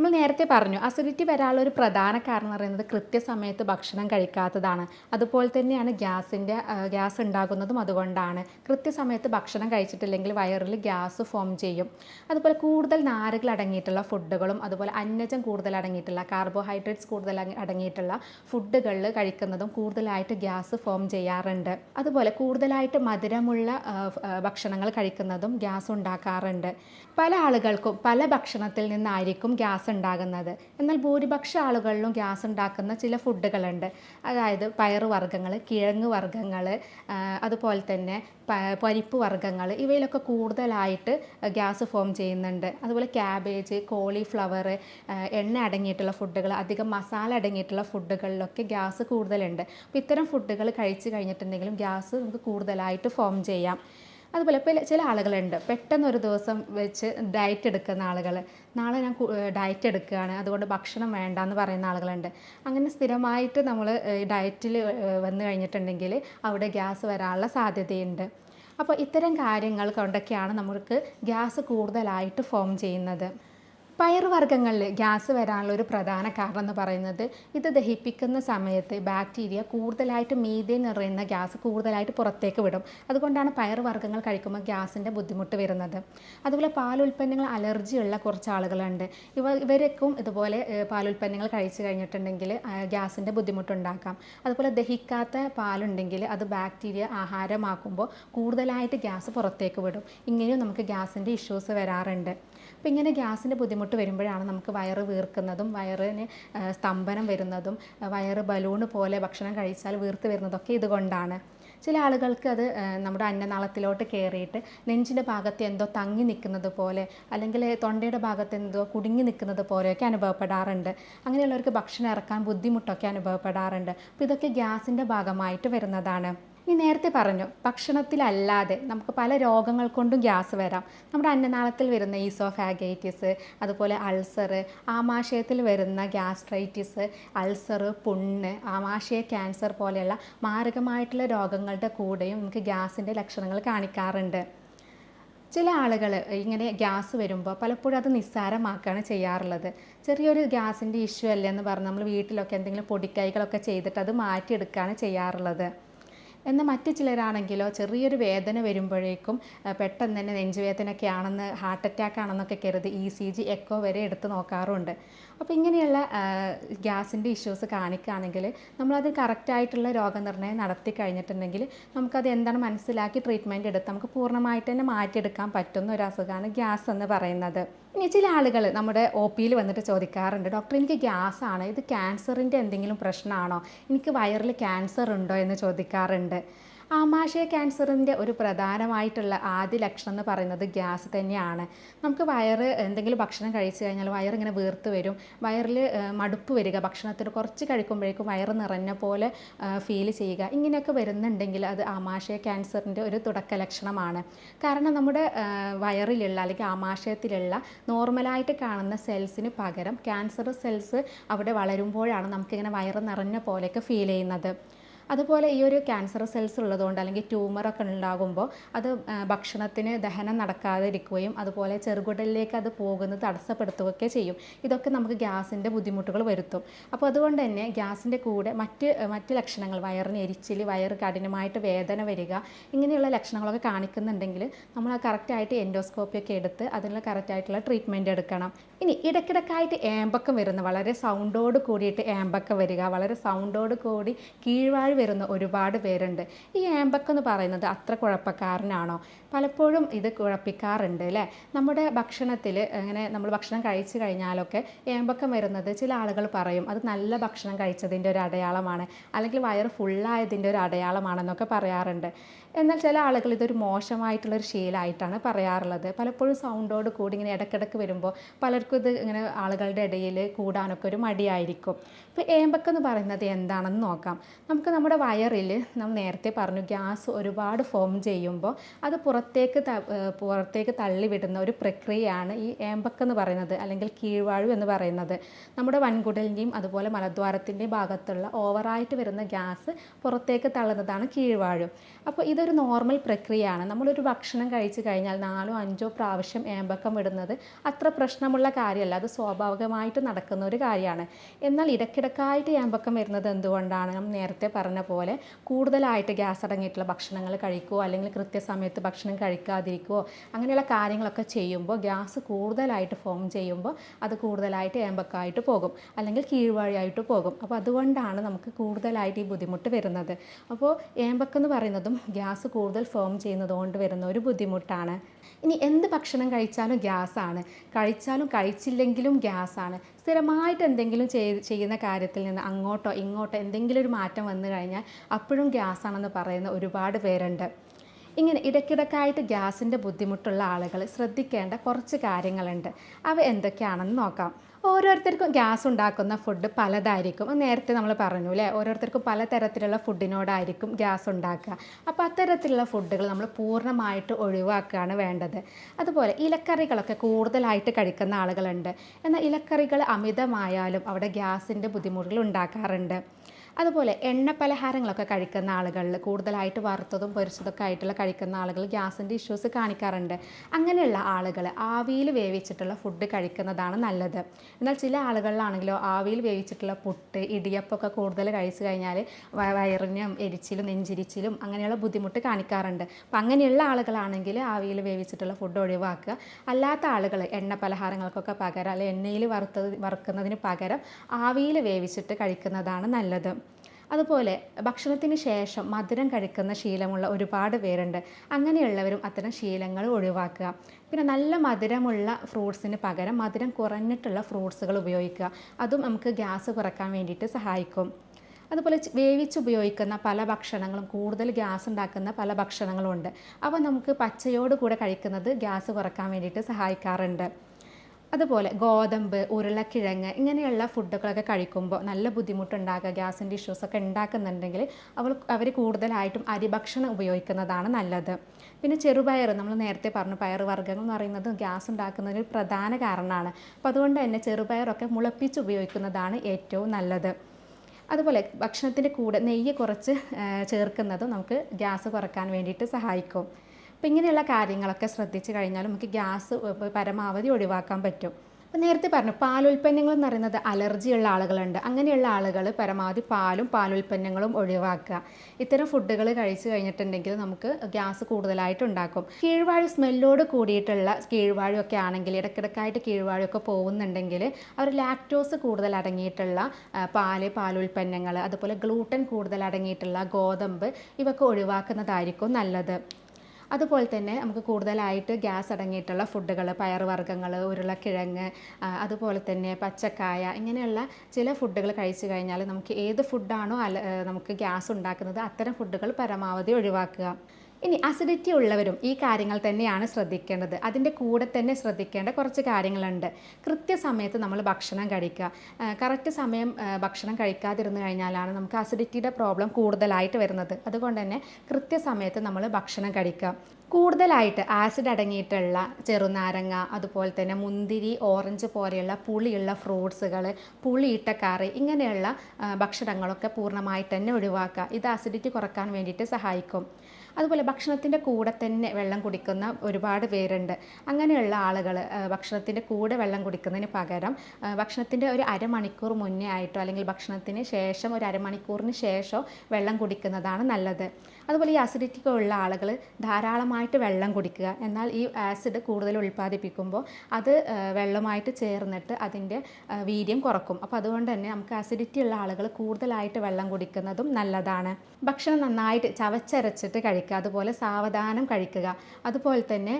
നമ്മൾ നേരത്തെ പറഞ്ഞു അസിഡിറ്റി വരാനുള്ള ഒരു പ്രധാന കാരണം എന്ന് പറയുന്നത് കൃത്യസമയത്ത് ഭക്ഷണം കഴിക്കാത്തതാണ്. അതുപോലെ തന്നെയാണ് ഗ്യാസിന്റെ ഗ്യാസ് ഉണ്ടാകുന്നതും അതുകൊണ്ടാണ്. കൃത്യസമയത്ത് ഭക്ഷണം കഴിച്ചിട്ടില്ലെങ്കിൽ വയറിൽ ഗ്യാസ് ഫോം ചെയ്യും. അതുപോലെ കൂടുതൽ നാരുകൾ അടങ്ങിയിട്ടുള്ള ഫുഡുകളും അതുപോലെ അന്നജം കൂടുതൽ അടങ്ങിയിട്ടുള്ള കാർബോഹൈഡ്രേറ്റ്സ് കൂടുതൽ അടങ്ങിയിട്ടുള്ള ഫുഡുകളിൽ കഴിക്കുന്നതും കൂടുതലായിട്ട് ഗ്യാസ് ഫോം ചെയ്യാറുണ്ട്. അതുപോലെ കൂടുതലായിട്ട് മധുരമുള്ള ഭക്ഷണങ്ങൾ കഴിക്കുന്നതും ഗ്യാസ് ഉണ്ടാക്കാറുണ്ട്. പല ആളുകൾക്കും പല ഭക്ഷണത്തിൽ നിന്നായിരിക്കും ഗ്യാസ് ഉണ്ടാകുന്നത്. എന്നാൽ ഭൂരിപക്ഷ ആളുകളിലും ഗ്യാസ് ഉണ്ടാക്കുന്ന ചില ഫുഡുകളുണ്ട്. അതായത് പയർ വർഗങ്ങൾ കിഴങ്ങ് വർഗങ്ങൾ അതുപോലെ തന്നെ പരിപ്പ് വർഗങ്ങൾ ഇവയിലൊക്കെ കൂടുതലായിട്ട് ഗ്യാസ് ഫോം ചെയ്യുന്നുണ്ട്. അതുപോലെ ക്യാബേജ് കോളിഫ്ലവർ എണ്ണ അടങ്ങിയിട്ടുള്ള ഫുഡുകൾ അധികം മസാല അടങ്ങിയിട്ടുള്ള ഫുഡുകളിലൊക്കെ ഗ്യാസ് കൂടുതലുണ്ട്. അപ്പോൾ ഇത്തരം ഫുഡുകൾ കഴിച്ച് കഴിഞ്ഞിട്ടുണ്ടെങ്കിലും ഗ്യാസ് നമുക്ക് കൂടുതലായിട്ട് ഫോം ചെയ്യാം. അതുപോലെ ഇപ്പോൾ ചില ആളുകളുണ്ട്. പെട്ടെന്ന് ഒരു ദിവസം വെച്ച് ഡയറ്റ് എടുക്കുന്ന ആളുകൾ. നാളെ ഞാൻ ഡയറ്റ് എടുക്കുകയാണ്. അതുകൊണ്ട് ഭക്ഷണം വേണ്ട എന്ന് പറയുന്ന ആളുകളുണ്ട്. അങ്ങനെ സ്ഥിരമായിട്ട് നമ്മൾ ഡയറ്റിൽ വന്നു കഴിഞ്ഞിട്ടുണ്ടെങ്കിൽ അവിടെ ഗ്യാസ് വരാനുള്ള സാധ്യതയുണ്ട്. അപ്പോൾ ഇത്തരം കാര്യങ്ങൾ കൊണ്ടൊക്കെയാണ് നമുക്ക് ഗ്യാസ് കൂടുതലായിട്ട് ഫോം ചെയ്യുന്നത്. പയറുവർഗങ്ങളിൽ ഗ്യാസ് വരാനുള്ള ഒരു പ്രധാന കാരണം എന്ന് പറയുന്നത് ഇത് ദഹിപ്പിക്കുന്ന സമയത്ത് ബാക്ടീരിയ കൂടുതലായിട്ട് മീതേ നിറയുന്ന ഗ്യാസ് കൂടുതലായിട്ട് പുറത്തേക്ക് വിടും. അതുകൊണ്ടാണ് പയറുവർഗങ്ങൾ കഴിക്കുമ്പോൾ ഗ്യാസിന്റെ ബുദ്ധിമുട്ട് വരുന്നത്. അതുപോലെ പാൽ പാലുൽപ്പന്നങ്ങൾ അലർജിയുള്ള കുറച്ച് ആളുകളുണ്ട്. ഇവ ഇവരൊക്കെ ഇതുപോലെ പാൽ ഉൽപ്പന്നങ്ങൾ കഴിച്ചു കഴിഞ്ഞിട്ടുണ്ടെങ്കിൽ ഗ്യാസിന്റെ ബുദ്ധിമുട്ടുണ്ടാക്കാം. അതുപോലെ ദഹിക്കാത്ത പാലുണ്ടെങ്കിൽ അത് ബാക്ടീരിയ ആഹാരമാക്കുമ്പോൾ കൂടുതലായിട്ട് ഗ്യാസ് പുറത്തേക്ക് വിടും. ഇങ്ങനെയും നമുക്ക് ഗ്യാസിന്റെ ഇഷ്യൂസ് വരാറുണ്ട്. അപ്പോൾ ഇങ്ങനെ ഗ്യാസിന്റെ ബുദ്ധിമുട്ട് വരുമ്പോഴാണ് നമുക്ക് വയറ് വീർക്കുന്നതും വയറിന് സ്തംഭനം വരുന്നതും വയറ് ബലൂണ് പോലെ ഭക്ഷണം കഴിച്ചാൽ വീർത്ത് വരുന്നതൊക്കെ ഇതുകൊണ്ടാണ്. ചില ആളുകൾക്ക് അത് നമ്മുടെ അന്നനാളത്തിലോട്ട് കയറിയിട്ട് നെഞ്ചിന്റെ ഭാഗത്ത് എന്തോ തങ്ങി നിൽക്കുന്നത് പോലെ അല്ലെങ്കിൽ തൊണ്ടയുടെ ഭാഗത്ത് എന്തോ കുടുങ്ങി നിൽക്കുന്നത് പോലെയൊക്കെ അനുഭവപ്പെടാറുണ്ട്. അങ്ങനെയുള്ളവർക്ക് ഭക്ഷണം ഇറക്കാൻ ബുദ്ധിമുട്ടൊക്കെ അനുഭവപ്പെടാറുണ്ട്. അപ്പോൾ ഇതൊക്കെ ഗ്യാസിന്റെ ഭാഗമായിട്ട് വരുന്നതാണ്. ഇനി നേരത്തെ പറഞ്ഞു ഭക്ഷണത്തിലല്ലാതെ നമുക്ക് പല രോഗങ്ങൾ കൊണ്ടും ഗ്യാസ് വരാം. നമ്മുടെ അന്നനാളത്തിൽ വരുന്ന ഈസോഫാഗൈറ്റിസ് അതുപോലെ അൾസർ ആമാശയത്തിൽ വരുന്ന ഗ്യാസ്ട്രൈറ്റിസ് അൾസർ പുണ്ണ് ആമാശയ ക്യാൻസർ പോലെയുള്ള മാരകമായിട്ടുള്ള രോഗങ്ങളുടെ കൂടെയും നമുക്ക് ഗ്യാസിന്റെ ലക്ഷണങ്ങൾ കാണിക്കാറുണ്ട്. ചില ആളുകൾ ഇങ്ങനെ ഗ്യാസ് വരുമ്പോൾ പലപ്പോഴും അത് നിസ്സാരമാക്കുകയാണ് ചെയ്യാറുള്ളത്. ചെറിയൊരു ഗ്യാസിന്റെ ഇഷ്യൂ അല്ലേ എന്ന് പറഞ്ഞ് നമ്മൾ വീട്ടിലൊക്കെ എന്തെങ്കിലും പൊടിക്കൈകളൊക്കെ ചെയ്തിട്ട് അത് മാറ്റിയെടുക്കുകയാണ് ചെയ്യാറുള്ളത്. എന്നാൽ മറ്റു ചിലരാണെങ്കിലോ ചെറിയൊരു വേദന വരുമ്പോഴേക്കും പെട്ടെന്ന് തന്നെ നെഞ്ചുവേദനയൊക്കെ ആണെന്ന് ഹാർട്ട് അറ്റാക്ക് ആണെന്നൊക്കെ കരുതി ഇ സി ജി എക്കോ വരെ എടുത്ത് നോക്കാറുണ്ട്. അപ്പോൾ ഇങ്ങനെയുള്ള ഗ്യാസിന്റെ ഇഷ്യൂസ് കാണിക്കുകയാണെങ്കിൽ നമ്മളത് കറക്റ്റായിട്ടുള്ള രോഗനിർണയം നടത്തി കഴിഞ്ഞിട്ടുണ്ടെങ്കിൽ നമുക്കത് എന്താണ് മനസ്സിലാക്കി ട്രീറ്റ്മെന്റ് എടുത്ത് നമുക്ക് പൂർണമായിട്ട് തന്നെ മാറ്റിയെടുക്കാൻ പറ്റുന്ന ഒരു അസുഖമാണ് ഗ്യാസ് എന്ന് പറയുന്നത്. ഇനി ചില ആളുകൾ നമ്മുടെ ഒ പിയിൽ വന്നിട്ട് ചോദിക്കാറുണ്ട് ഡോക്ടർ എനിക്ക് ഗ്യാസ് ആണ് ഇത് ക്യാൻസറിന്റെ എന്തെങ്കിലും പ്രശ്നമാണോ? എനിക്ക് വയറിൽ ക്യാൻസർ ഉണ്ടോ? എന്ന് ചോദിക്കാറുണ്ട്. ആമാശയ ക്യാൻസറിന്റെ ഒരു പ്രധാനമായിട്ടുള്ള ആദ്യ ലക്ഷണം എന്ന് പറയുന്നത് ഗ്യാസ് തന്നെയാണ്. നമുക്ക് വയറ് എന്തെങ്കിലും ഭക്ഷണം കഴിച്ചു കഴിഞ്ഞാൽ വയറിങ്ങനെ വീർത്ത് വരും. വയറിൽ മടുപ്പ് വരിക ഭക്ഷണത്തിന് കുറച്ച് കഴിക്കുമ്പോഴേക്കും വയറ് നിറഞ്ഞ പോലെ ഫീൽ ചെയ്യുക. ഇങ്ങനെയൊക്കെ വരുന്നുണ്ടെങ്കിൽ അത് ആമാശയ ക്യാൻസറിന്റെ ഒരു തുടക്ക ലക്ഷണമാണ്. കാരണം നമ്മുടെ വയറിലുള്ള അല്ലെങ്കിൽ ആമാശയത്തിലുള്ള നോർമലായിട്ട് കാണുന്ന സെൽസിന് പകരം ക്യാൻസർ സെൽസ് അവിടെ വളരുമ്പോഴാണ് നമുക്കിങ്ങനെ വയറ് നിറഞ്ഞ പോലെയൊക്കെ ഫീൽ ചെയ്യുന്നത്. അതുപോലെ ഈ ഒരു ക്യാൻസർ സെൽസ് ഉള്ളതുകൊണ്ട് അല്ലെങ്കിൽ ട്യൂമറൊക്കെ ഉണ്ടാകുമ്പോൾ അത് ഭക്ഷണത്തിന് ദഹനം നടക്കാതിരിക്കുകയും അതുപോലെ ചെറുകുടലിലേക്ക് അത് പോകുന്നത് തടസ്സപ്പെടുത്തുകയൊക്കെ ചെയ്യും. ഇതൊക്കെ നമുക്ക് ഗ്യാസിന്റെ ബുദ്ധിമുട്ടുകൾ വരുത്തും. അപ്പോൾ അതുകൊണ്ട് തന്നെ ഗ്യാസിന്റെ കൂടെ മറ്റ് മറ്റ് ലക്ഷണങ്ങൾ വയറിന് എരിച്ചിൽ വയറ് കഠിനമായിട്ട് വേദന വരിക ഇങ്ങനെയുള്ള ലക്ഷണങ്ങളൊക്കെ കാണിക്കുന്നുണ്ടെങ്കിൽ നമ്മൾ കറക്റ്റായിട്ട് എൻഡോസ്കോപ്പി ഒക്കെ എടുത്ത് അതിനുള്ള കറക്റ്റായിട്ടുള്ള ട്രീറ്റ്മെന്റ് എടുക്കണം. ഇനി ഇടയ്ക്കിടക്കായിട്ട് ഏമ്പക്കം വരുന്ന വളരെ സൗണ്ടോട് കൂടിയിട്ട് ഏമ്പക്കം വരിക വളരെ സൗണ്ടോട് കൂടി കീഴ്വാഴ് വരുന്ന ഒരുപാട് പേരുണ്ട്. ഈ ഏമ്പക്കം എന്ന് പറയുന്നത് അത്ര കുഴപ്പക്കാരനാണോ? പലപ്പോഴും ഇത് കുഴപ്പിക്കാറുണ്ട് അല്ലേ? നമ്മുടെ ഭക്ഷണത്തിൽ അങ്ങനെ നമ്മൾ ഭക്ഷണം കഴിച്ചു കഴിഞ്ഞാലൊക്കെ ഏമ്പക്കം വരുന്നത് ചില ആളുകൾ പറയും അത് നല്ല ഭക്ഷണം കഴിച്ചതിന്റെ ഒരു അടയാളമാണ്. അല്ലെങ്കിൽ വയറ് ഫുള്ളായതിന്റെ ഒരു അടയാളമാണെന്നൊക്കെ പറയാറുണ്ട്. എന്നാൽ ചില ആളുകൾ ഇതൊരു മോശമായിട്ടുള്ളൊരു ശീലമായിട്ടാണ് പറയാറുള്ളത്. പലപ്പോഴും സൗണ്ടോട് കൂടി ഇങ്ങനെ ഇടയ്ക്കിടയ്ക്ക് വരുമ്പോൾ പലർക്കും ഇത് ഇങ്ങനെ ആളുകളുടെ ഇടയിൽ കൂടാനൊക്കെ ഒരു മടിയായിരിക്കും. ഇപ്പോൾ ഏമ്പക്കെന്ന് പറയുന്നത് എന്താണെന്ന് നോക്കാം. നമുക്ക് നമ്മുടെ വയറിൽ നമ്മൾ നേരത്തെ പറഞ്ഞു ഗ്യാസ് ഒരുപാട് ഫോം ചെയ്യുമ്പോൾ അത് പുറത്തേക്ക് പുറത്തേക്ക് തള്ളിവിടുന്ന ഒരു പ്രക്രിയയാണ് ഈ ഏമ്പക്കെന്ന് പറയുന്നത് അല്ലെങ്കിൽ കീഴ്വാഴു എന്ന് പറയുന്നത്. നമ്മുടെ വൻകുടലിന്റെയും അതുപോലെ മലദ്വാരത്തിന്റെയും ഭാഗത്തുള്ള ഓവറായിട്ട് വരുന്ന ഗ്യാസ് പുറത്തേക്ക് തള്ളുന്നതാണ് കീഴ്വാഴു. അപ്പോൾ ഇതൊരു നോർമൽ പ്രക്രിയയാണ്. നമ്മളൊരു ഭക്ഷണം കഴിച്ചു കഴിഞ്ഞാൽ നാലോ അഞ്ചോ പ്രാവശ്യം ഏമ്പക്കം വിടുന്നത് അത്ര പ്രശ്നമുള്ള കാര്യമല്ല. അത് സ്വാഭാവികമായിട്ട് നടക്കുന്ന ഒരു കാര്യമാണ്. എന്നാൽ ഇടയ്ക്കിടക്കായിട്ട് ഏമ്പക്കം വരുന്നത് എന്തുകൊണ്ടാണ്? നമ്മൾ നേരത്തെ പറഞ്ഞ പോലെ കൂടുതലായിട്ട് ഗ്യാസ് അടങ്ങിയിട്ടുള്ള ഭക്ഷണങ്ങൾ കഴിക്കുകയോ അല്ലെങ്കിൽ കൃത്യസമയത്ത് ഭക്ഷണം കഴിക്കാതിരിക്കുകയോ അങ്ങനെയുള്ള കാര്യങ്ങളൊക്കെ ചെയ്യുമ്പോൾ ഗ്യാസ് കൂടുതലായിട്ട് ഫോം ചെയ്യുമ്പോൾ അത് കൂടുതലായിട്ട് ഏമ്പക്കമായിട്ട് പോകും. അല്ലെങ്കിൽ കീഴ്വഴിയായിട്ട് പോകും. അപ്പോൾ അതുകൊണ്ടാണ് നമുക്ക് കൂടുതലായിട്ട് ഈ ബുദ്ധിമുട്ട് വരുന്നത്. അപ്പോൾ ഏമ്പക്കം എന്ന് പറയുന്നതും ഗ്യാസ് കൂടുതൽ ഫോം ചെയ്യുന്നതുകൊണ്ട് വരുന്ന ഒരു ബുദ്ധിമുട്ടാണ്. ഇനി എന്ത് ഭക്ഷണം കഴിച്ചാലും ഗ്യാസാണ്. കഴിച്ചാലും കഴിച്ചില്ലെങ്കിലും ഗ്യാസാണ്. സ്ഥിരമായിട്ട് എന്തെങ്കിലും ചെയ്യുന്ന കാര്യത്തിൽ നിന്ന് അങ്ങോട്ടോ ഇങ്ങോട്ടോ എന്തെങ്കിലും ഒരു മാറ്റം വന്നു കഴിഞ്ഞാൽ അപ്പോഴും ഗ്യാസാണെന്ന് പറയുന്ന ഒരുപാട് പേരുണ്ട്. ഇങ്ങനെ ഇടയ്ക്കിടയ്ക്കായിട്ട് ഗ്യാസിന്റെ ബുദ്ധിമുട്ടുള്ള ആളുകൾ ശ്രദ്ധിക്കേണ്ട കുറച്ച് കാര്യങ്ങളുണ്ട്. അവ എന്തൊക്കെയാണെന്ന് നോക്കാം. ഓരോരുത്തർക്കും ഗ്യാസ് ഉണ്ടാക്കുന്ന ഫുഡ് പലതായിരിക്കും. നേരത്തെ നമ്മൾ പറഞ്ഞു അല്ലേ? ഓരോരുത്തർക്കും പലതരത്തിലുള്ള ഫുഡിനോടായിരിക്കും ഗ്യാസ് ഉണ്ടാക്കുക. അപ്പോൾ അത്തരത്തിലുള്ള ഫുഡുകൾ നമ്മൾ പൂർണമായിട്ട് ഒഴിവാക്കുകയാണ് വേണ്ടത്. അതുപോലെ ഇലക്കറികളൊക്കെ കൂടുതലായിട്ട് കഴിക്കുന്ന ആളുകളുണ്ട്. എന്നാൽ ഇലക്കറികൾ അമിതമായാലും അവിടെ ഗ്യാസിന്റെ ബുദ്ധിമുട്ടുകൾ ഉണ്ടാക്കാറുണ്ട്. അതുപോലെ എണ്ണ പലഹാരങ്ങളൊക്കെ കഴിക്കുന്ന ആളുകളിൽ കൂടുതലായിട്ട് വറുത്തതും പൊരിച്ചതൊക്കെ ആയിട്ടുള്ള കഴിക്കുന്ന ആളുകൾ ഗ്യാസിന്റെ ഇഷ്യൂസ് കാണിക്കാറുണ്ട്. അങ്ങനെയുള്ള ആളുകൾ ആവിയിൽ വേവിച്ചിട്ടുള്ള ഫുഡ് കഴിക്കുന്നതാണ് നല്ലത്. എന്നാൽ ചില ആളുകളിലാണെങ്കിലോ ആവിയിൽ വേവിച്ചിട്ടുള്ള പുട്ട് ഇടിയപ്പമൊക്കെ കൂടുതൽ കഴിച്ചു കഴിഞ്ഞാൽ വയറിനും എരിച്ചിലും നെഞ്ചിരിച്ചിലും അങ്ങനെയുള്ള ബുദ്ധിമുട്ട് കാണിക്കാറുണ്ട്. അപ്പം അങ്ങനെയുള്ള ആളുകളാണെങ്കിൽ ആവിയിൽ വേവിച്ചിട്ടുള്ള ഫുഡ് ഒഴിവാക്കുക. അല്ലാത്ത ആളുകൾ എണ്ണ പലഹാരങ്ങൾക്കൊക്കെ പകരം അല്ലെങ്കിൽ എണ്ണയിൽ വറുത്തത് വറുക്കുന്നതിന് പകരം ആവിയിൽ വേവിച്ചിട്ട് കഴിക്കുന്നതാണ് നല്ലത്. അതുപോലെ ഭക്ഷണത്തിന് ശേഷം മധുരം കഴിക്കുന്ന ശീലമുള്ള ഒരുപാട് പേരുണ്ട്. അങ്ങനെയുള്ളവരും അത്തരം ശീലങ്ങൾ ഒഴിവാക്കുക. പിന്നെ നല്ല മധുരമുള്ള ഫ്രൂട്ട്സിന് പകരം മധുരം കുറഞ്ഞിട്ടുള്ള ഫ്രൂട്ട്സുകൾ ഉപയോഗിക്കുക. അതും നമുക്ക് ഗ്യാസ് കുറയ്ക്കാൻ വേണ്ടിയിട്ട് സഹായിക്കും. അതുപോലെ വേവിച്ച് ഉപയോഗിക്കുന്ന പല ഭക്ഷണങ്ങളും കൂടുതൽ ഗ്യാസ് ഉണ്ടാക്കുന്ന പല ഭക്ഷണങ്ങളുമുണ്ട് അപ്പോൾ നമുക്ക് പച്ചയോട് കൂടെ കഴിക്കുന്നത് ഗ്യാസ് കുറയ്ക്കാൻ വേണ്ടിയിട്ട് സഹായിക്കാറുണ്ട്. അതുപോലെ ഗോതമ്പ് ഉരുളക്കിഴങ്ങ് ഇങ്ങനെയുള്ള ഫുഡുകളൊക്കെ കഴിക്കുമ്പോൾ നല്ല ബുദ്ധിമുട്ടുണ്ടാകുക ഗ്യാസിന്റെ ഇഷ്യൂസൊക്കെ ഉണ്ടാക്കുന്നുണ്ടെങ്കിൽ അവൾ അവർ കൂടുതലായിട്ടും അരിഭക്ഷണം ഉപയോഗിക്കുന്നതാണ് നല്ലത്. പിന്നെ ചെറുപയർ നമ്മൾ നേരത്തെ പറഞ്ഞു പയർ വർഗങ്ങൾ എന്ന് പറയുന്നത് ഗ്യാസ് ഉണ്ടാക്കുന്നതിന് പ്രധാന കാരണമാണ്. അപ്പോൾ അതുകൊണ്ട് തന്നെ ചെറുപയറൊക്കെ മുളപ്പിച്ച് ഉപയോഗിക്കുന്നതാണ് ഏറ്റവും നല്ലത്. അതുപോലെ ഭക്ഷണത്തിന്റെ കൂടെ നെയ്യ് കുറച്ച് ചേർക്കുന്നതും നമുക്ക് ഗ്യാസ് കുറയ്ക്കാൻ വേണ്ടിയിട്ട് സഹായിക്കും. അപ്പോൾ ഇങ്ങനെയുള്ള കാര്യങ്ങളൊക്കെ ശ്രദ്ധിച്ചു കഴിഞ്ഞാൽ നമുക്ക് ഗ്യാസ് പരമാവധി ഒഴിവാക്കാൻ പറ്റും. അപ്പോൾ നേരത്തെ പറഞ്ഞു പാലുൽപ്പന്നങ്ങൾ എന്ന് പറയുന്നത് അലർജിയുള്ള ആളുകളുണ്ട്. അങ്ങനെയുള്ള ആളുകൾ പരമാവധി പാലും പാലുൽപ്പന്നങ്ങളും ഒഴിവാക്കുക. ഇത്തരം ഫുഡുകൾ കഴിച്ചു കഴിഞ്ഞിട്ടുണ്ടെങ്കിൽ നമുക്ക് ഗ്യാസ് കൂടുതലായിട്ട് ഉണ്ടാക്കും. കീഴ്വാഴ് സ്മെല്ലോട് കൂടിയിട്ടുള്ള കീഴ്വാഴൊക്കെ ആണെങ്കിൽ ഇടയ്ക്കിടയ്ക്കായിട്ട് കീഴ്വാഴൊക്കെ പോകുന്നുണ്ടെങ്കിൽ അവർ ലാക്ടോസ് കൂടുതൽ അടങ്ങിയിട്ടുള്ള പാൽ പാലുൽപ്പന്നങ്ങൾ അതുപോലെ ഗ്ലൂട്ടൻ കൂടുതൽ അടങ്ങിയിട്ടുള്ള ഗോതമ്പ് ഇവയൊക്കെ ഒഴിവാക്കുന്നതായിരിക്കും നല്ലത്. അതുപോലെ തന്നെ നമുക്ക് കൂടുതലായിട്ട് ഗ്യാസ് അടങ്ങിയിട്ടുള്ള ഫുഡുകൾ പയറുവർഗങ്ങൾ ഉരുളക്കിഴങ്ങ് അതുപോലെ തന്നെ പച്ചക്കായ ഇങ്ങനെയുള്ള ചില ഫുഡുകൾ കഴിച്ചു കഴിഞ്ഞാൽ നമുക്ക് ഏത് ഫുഡാണോ അല നമുക്ക് ഗ്യാസ് ഉണ്ടാക്കുന്നത് അത്തരം ഫുഡുകൾ പരമാവധി ഒഴിവാക്കുക. ഇനി അസിഡിറ്റി ഉള്ളവരും ഈ കാര്യങ്ങൾ തന്നെയാണ് ശ്രദ്ധിക്കേണ്ടത്. അതിന്റെ കൂടെ തന്നെ ശ്രദ്ധിക്കേണ്ട കുറച്ച് കാര്യങ്ങളുണ്ട്. കൃത്യസമയത്ത് നമ്മൾ ഭക്ഷണം കഴിക്കുക. കറക്റ്റ് സമയം ഭക്ഷണം കഴിക്കാതിരുന്നു കഴിഞ്ഞാലാണ് നമുക്ക് അസിഡിറ്റിയുടെ പ്രോബ്ലം കൂടുതലായിട്ട് വരുന്നത്. അതുകൊണ്ട് തന്നെ കൃത്യസമയത്ത് നമ്മൾ ഭക്ഷണം കഴിക്കുക. കൂടുതലായിട്ട് ആസിഡ് അടങ്ങിയിട്ടുള്ള ചെറുനാരങ്ങ അതുപോലെ തന്നെ മുന്തിരി ഓറഞ്ച് പോലെയുള്ള പുളിയുള്ള ഫ്രൂട്ട്സുകൾ പുളിയിട്ട കറി ഇങ്ങനെയുള്ള ഭക്ഷണങ്ങളൊക്കെ പൂർണമായിട്ട് തന്നെ ഒഴിവാക്കുക. ഇത് ആസിഡിറ്റി കുറയ്ക്കാൻ വേണ്ടിയിട്ട് സഹായിക്കും. അതുപോലെ ഭക്ഷണത്തിന്റെ കൂടെ തന്നെ വെള്ളം കുടിക്കുന്ന ഒരുപാട് പേരുണ്ട്. അങ്ങനെയുള്ള ആളുകൾ ഭക്ഷണത്തിന്റെ കൂടെ വെള്ളം കുടിക്കുന്നതിന് പകരം ഭക്ഷണത്തിന്റെ ഒരു അരമണിക്കൂർ മുന്നേ ആയിട്ടോ അല്ലെങ്കിൽ ഭക്ഷണത്തിന് ശേഷം ഒരു അരമണിക്കൂറിന് ശേഷമോ വെള്ളം കുടിക്കുന്നതാണ് നല്ലത്. അതുപോലെ ഈ അസിഡിറ്റി ഉള്ള ആളുകൾ ധാരാളമായിട്ട് വെള്ളം കുടിക്കുക. എന്നാൽ ഈ ആസിഡ് കൂടുതൽ ഉൽപ്പാദിപ്പിക്കുമ്പോൾ അത് വെള്ളമായിട്ട് ചേർന്നിട്ട് അതിന്റെ വീര്യം കുറക്കും. അപ്പോൾ അതുകൊണ്ട് തന്നെ നമുക്ക് അസിഡിറ്റി ഉള്ള ആളുകൾ കൂടുതലായിട്ട് വെള്ളം കുടിക്കുന്നതും നല്ലതാണ്. ഭക്ഷണം നന്നായിട്ട് ചവച്ചരച്ചിട്ട് കഴിക്കുക. അതുപോലെ സാവധാനം കഴിക്കുക. അതുപോലെ തന്നെ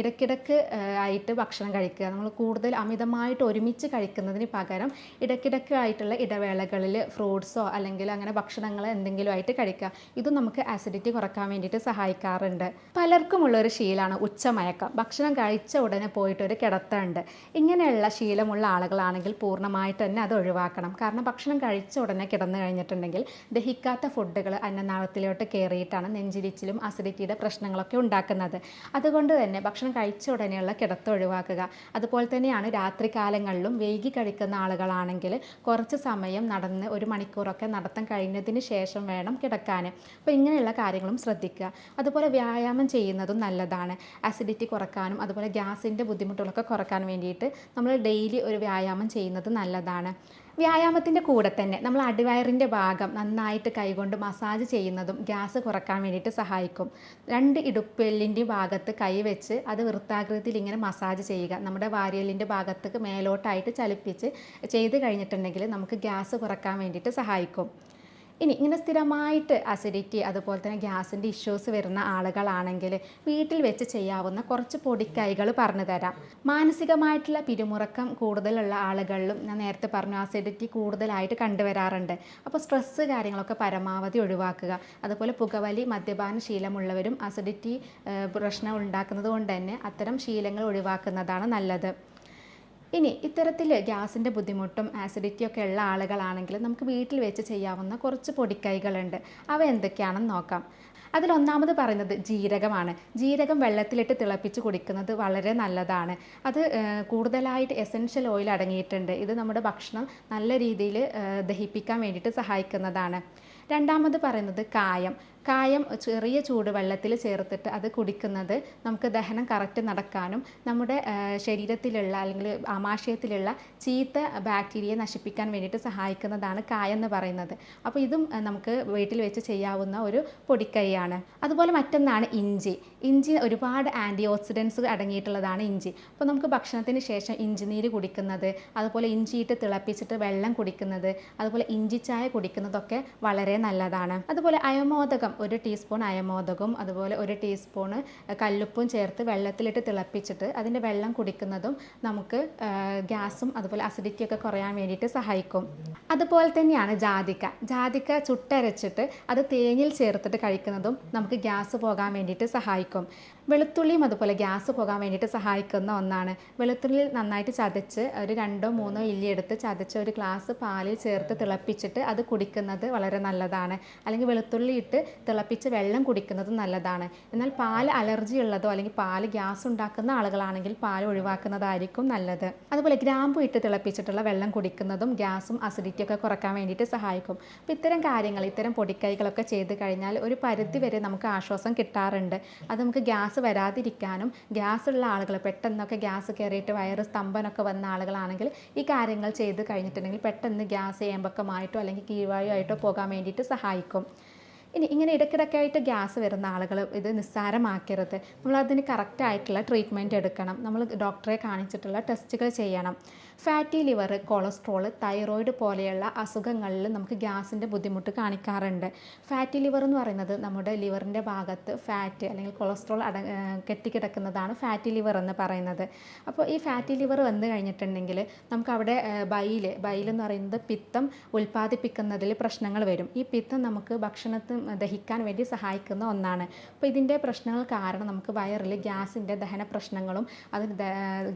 ഇടയ്ക്കിടയ്ക്ക് ആയിട്ട് ഭക്ഷണം കഴിക്കുക. നമ്മൾ കൂടുതൽ അമിതമായിട്ട് ഒരുമിച്ച് കഴിക്കുന്നതിന് പകരം ഇടയ്ക്കിടയ്ക്ക് ആയിട്ടുള്ള ഇടവേളകളിൽ ഫ്രൂട്ട്സോ അല്ലെങ്കിൽ അങ്ങനെ ഭക്ഷണങ്ങൾ എന്തെങ്കിലും ആയിട്ട് കഴിക്കുക. ഇതും നമുക്ക് ആസിഡിറ്റി കുറയ്ക്കാൻ വേണ്ടിയിട്ട് സഹായിക്കാറുണ്ട്. പലർക്കുമുള്ള ഒരു ശീലമാണ് ഉച്ചമയക്കം. ഭക്ഷണം കഴിച്ച ഉടനെ പോയിട്ട് ഒരു കിടത്തുണ്ട് ഇങ്ങനെയുള്ള ശീലമുള്ള ആളുകളാണെങ്കിൽ പൂർണമായിട്ട് തന്നെ അത് ഒഴിവാക്കണം. കാരണം ഭക്ഷണം കഴിച്ച ഉടനെ കിടന്നു കഴിഞ്ഞിട്ടുണ്ടെങ്കിൽ ദഹിക്കാത്ത ഫുഡുകൾ അന്നനാളത്തിലോട്ട് കയറിയിട്ടാണ് നെഞ്ചിരിച്ചിലും അസിഡിറ്റിയുടെ പ്രശ്നങ്ങളൊക്കെ ഉണ്ടാക്കുന്നത്. അതുകൊണ്ട് തന്നെ ഭക്ഷണം കഴിച്ച ഉടനെയുള്ള കിടത്ത് ഒഴിവാക്കുക. അതുപോലെ തന്നെയാണ് രാത്രികാലങ്ങളിലും വൈകി കഴിക്കുന്ന ആളുകളാണെങ്കിൽ കുറച്ച് സമയം നടന്ന് ഒരു മണിക്കൂറൊക്കെ നടത്താൻ കഴിഞ്ഞതിന് ശേഷം വേണം കിടക്കാൻ അപ്പോൾ ഇങ്ങനെയുള്ള കാര്യങ്ങളും ശ്രദ്ധിക്കുക. അതുപോലെ വ്യായാമം ചെയ്യുന്നതും നല്ലതാണ്. അസിഡിറ്റി കുറക്കാനും അതുപോലെ ഗ്യാസിന്റെ ബുദ്ധിമുട്ടുകളൊക്കെ കുറയ്ക്കാൻ വേണ്ടിയിട്ട് നമ്മൾ ഡെയിലി ഒരു വ്യായാമം ചെയ്യുന്നത് നല്ലതാണ്. വ്യായാമത്തിന്റെ കൂടെ തന്നെ നമ്മൾ അടിവയറിന്റെ ഭാഗം നന്നായിട്ട് കൈകൊണ്ട് മസാജ് ചെയ്യുന്നതും ഗ്യാസ് കുറയ്ക്കാൻ വേണ്ടിയിട്ട് സഹായിക്കും. രണ്ട് ഇടുപ്പെല്ലിന്റെ ഭാഗത്ത് കൈ വെച്ച് അത് വൃത്താകൃതിയിൽ ഇങ്ങനെ മസാജ് ചെയ്യുക. നമ്മുടെ വാരിയലിന്റെ ഭാഗത്തേക്ക് മേലോട്ടായിട്ട് ചലിപ്പിച്ച് ചെയ്ത് കഴിഞ്ഞിട്ടുണ്ടെങ്കിൽ നമുക്ക് ഗ്യാസ് കുറയ്ക്കാൻ വേണ്ടിയിട്ട് സഹായിക്കും. ഇനി ഇങ്ങനെ സ്ഥിരമായിട്ട് അസിഡിറ്റി അതുപോലെ തന്നെ ഗ്യാസിന്റെ ഇഷ്യൂസ് വരുന്ന ആളുകളാണെങ്കിൽ വീട്ടിൽ വെച്ച് ചെയ്യാവുന്ന കുറച്ച് പൊടിക്കൈകൾ പറഞ്ഞു തരാം. മാനസികമായിട്ടുള്ള പിരിമുറക്കം കൂടുതലുള്ള ആളുകളിലും ഞാൻ നേരത്തെ പറഞ്ഞു അസിഡിറ്റി കൂടുതലായിട്ട് കണ്ടുവരാറുണ്ട്. അപ്പോൾ സ്ട്രെസ്സ് കാര്യങ്ങളൊക്കെ പരമാവധി ഒഴിവാക്കുക. അതുപോലെ പുകവലി മദ്യപാന ശീലമുള്ളവരും അസിഡിറ്റി പ്രശ്നം ഉണ്ടാക്കുന്നത് കൊണ്ട് തന്നെ അത്തരം ശീലങ്ങൾ ഒഴിവാക്കുന്നതാണ് നല്ലത്. ഇനി ഇത്തരത്തിൽ ഗ്യാസിന്റെ ബുദ്ധിമുട്ടും ആസിഡിറ്റി ഒക്കെ ഉള്ള ആളുകളാണെങ്കിൽ നമുക്ക് വീട്ടിൽ വെച്ച് ചെയ്യാവുന്ന കുറച്ച് പൊടിക്കൈകളുണ്ട്. അവ എന്തൊക്കെയാണെന്ന് നോക്കാം. അതിലൊന്നാമത് പറയുന്നത് ജീരകമാണ്. ജീരകം വെള്ളത്തിലിട്ട് തിളപ്പിച്ച് കുടിക്കുന്നത് വളരെ നല്ലതാണ്. അത് കൂടുതലായിട്ട് എസെൻഷ്യൽ ഓയിൽ അടങ്ങിയിട്ടുണ്ട്. ഇത് നമ്മുടെ ഭക്ഷണം നല്ല രീതിയിൽ ദഹിപ്പിക്കാൻ വേണ്ടിയിട്ട് സഹായിക്കുന്നതാണ്. രണ്ടാമത് പറയുന്നത് കായം. കായം ചെറിയ ചൂടുവെള്ളത്തിൽ ചേർത്തിട്ട് അത് കുടിക്കുന്നത് നമുക്ക് ദഹനം കറക്റ്റ് നടക്കാനും നമ്മുടെ ശരീരത്തിലുള്ള അല്ലെങ്കിൽ ആമാശയത്തിലുള്ള ചീത്ത ബാക്ടീരിയയെ നശിപ്പിക്കാൻ വേണ്ടിയിട്ട് സഹായിക്കുന്നതാണ് കായം എന്ന് പറയുന്നത്. അപ്പോൾ ഇതും നമുക്ക് വീട്ടിൽ വെച്ച് ചെയ്യാവുന്ന ഒരു പൊടിക്കൈയാണ്. അതുപോലെ മറ്റൊന്നാണ് ഇഞ്ചി. ഇഞ്ചി ഒരുപാട് ആന്റി ഓക്സിഡൻസ് അടങ്ങിയിട്ടുള്ളതാണ് ഇഞ്ചി. അപ്പോൾ നമുക്ക് ഭക്ഷണത്തിന് ശേഷം ഇഞ്ചി നീര് കുടിക്കുന്നത് അതുപോലെ ഇഞ്ചിയിട്ട് തിളപ്പിച്ചിട്ട് വെള്ളം കുടിക്കുന്നത് അതുപോലെ ഇഞ്ചി ചായ കുടിക്കുന്നതൊക്കെ വളരെ നല്ലതാണ്. അതുപോലെ അയമോദകം. ഒരു ടീസ്പൂൺ അയമോദകവും അതുപോലെ ഒരു ടീസ്പൂണ് കല്ലുപ്പും ചേർത്ത് വെള്ളത്തിലിട്ട് തിളപ്പിച്ചിട്ട് അതിന്റെ വെള്ളം കുടിക്കുന്നതും നമുക്ക് ഗ്യാസും അതുപോലെ അസിഡിറ്റി ഒക്കെ കുറയാൻ വേണ്ടിയിട്ട് സഹായിക്കും. അതുപോലെ തന്നെയാണ് ജാതിക്ക. ജാതിക്ക ചുട്ടരച്ചിട്ട് അത് തേനിൽ ചേർത്തിട്ട് കഴിക്കുന്നതും നമുക്ക് ഗ്യാസ് പോകാൻ വേണ്ടിയിട്ട് സഹായിക്കും. വെളുത്തുള്ളിയും അതുപോലെ ഗ്യാസ് പോകാൻ വേണ്ടിയിട്ട് സഹായിക്കുന്ന ഒന്നാണ്. വെളുത്തുള്ളി നന്നായിട്ട് ചതച്ച് ഒരു രണ്ടോ മൂന്നോ ഇല്ലി എടുത്ത് ചതച്ച് ഒരു ഗ്ലാസ് പാലിൽ ചേർത്ത് തിളപ്പിച്ചിട്ട് അത് കുടിക്കുന്നത് വളരെ നല്ലതാണ്. അല്ലെങ്കിൽ വെളുത്തുള്ളി ഇട്ട് തിളപ്പിച്ച് വെള്ളം കുടിക്കുന്നത് നല്ലതാണ്. എന്നാൽ പാൽ അലർജി ഉള്ളതോ അല്ലെങ്കിൽ പാൽ ഗ്യാസ് ഉണ്ടാക്കുന്ന ആളുകളാണെങ്കിൽ പാൽ ഒഴിവാക്കുന്നതായിരിക്കും നല്ലത്. അതുപോലെ ഗ്രാമ്പു ഇട്ട് തിളപ്പിച്ചിട്ടുള്ള വെള്ളം കുടിക്കുന്നതും ഗ്യാസും അസിഡിറ്റി ഒക്കെ കുറയ്ക്കാൻ വേണ്ടിയിട്ട് സഹായിക്കും. അപ്പോൾ ഇത്തരം കാര്യങ്ങൾ ഇത്തരം പൊടിക്കൈകളൊക്കെ ചെയ്ത് കഴിഞ്ഞാൽ ഒരു പരിധി വരെ നമുക്ക് ആശ്വാസം കിട്ടാറുണ്ട്. അത് നമുക്ക് ഗ്യാസ് വരാതിരിക്കാനും ഗ്യാസ് ഉള്ള ആളുകൾ പെട്ടെന്നൊക്കെ ഗ്യാസ് കയറിയിട്ട് വയറ് സ്തംഭനമൊക്കെ വന്ന ആളുകളാണെങ്കിൽ ഈ കാര്യങ്ങൾ ചെയ്ത് കഴിഞ്ഞിട്ടുണ്ടെങ്കിൽ പെട്ടെന്ന് ഗ്യാസ് ഏമ്പക്കമായിട്ടോ അല്ലെങ്കിൽ കീഴ്വായുമായിട്ടോ പോകാൻ വേണ്ടിയിട്ട് സഹായിക്കും. ഇനി ഇങ്ങനെ ഇടയ്ക്കിടയ്ക്ക് ആയിട്ട് ഗ്യാസ് വരുന്ന ആളുകൾ ഇത് നിസ്സാരമാക്കരുത്. നമ്മൾ അതിന് കറക്റ്റ് ആയിട്ടുള്ള ട്രീറ്റ്മെന്റ് എടുക്കണം. നമ്മൾ ഡോക്ടറെ കാണിച്ചിട്ടുള്ള ടെസ്റ്റുകൾ ചെയ്യണം. ഫാറ്റി ലിവർ കൊളസ്ട്രോൾ തൈറോയിഡ് പോലെയുള്ള അസുഖങ്ങളിൽ നമുക്ക് ഗ്യാസിന്റെ ബുദ്ധിമുട്ട് കാണിക്കാറുണ്ട്. ഫാറ്റി ലിവർ എന്ന് പറയുന്നത് നമ്മുടെ ലിവറിന്റെ ഭാഗത്ത് ഫാറ്റ് അല്ലെങ്കിൽ കൊളസ്ട്രോൾ അട കെട്ടിക്കിടക്കുന്നതാണ് ഫാറ്റി ലിവർ എന്ന് പറയുന്നത്. അപ്പോൾ ഈ ഫാറ്റി ലിവർ വന്നു കഴിഞ്ഞിട്ടുണ്ടെങ്കിൽ നമുക്കവിടെ ബൈൽ ബൈൽ എന്ന് പറയുന്നത് പിത്തം ഉൽപ്പാദിപ്പിക്കുന്നതിൽ പ്രശ്നങ്ങൾ വരും. ഈ പിത്തം നമുക്ക് ഭക്ഷണത്തിൽ ദഹിക്കാൻ വേണ്ടി സഹായിക്കുന്ന ഒന്നാണ്. അപ്പോൾ ഇതിന്റെ പ്രശ്നങ്ങൾ കാരണം നമുക്ക് വയറിൽ ഗ്യാസിന്റെ ദഹന പ്രശ്നങ്ങളും അതിന്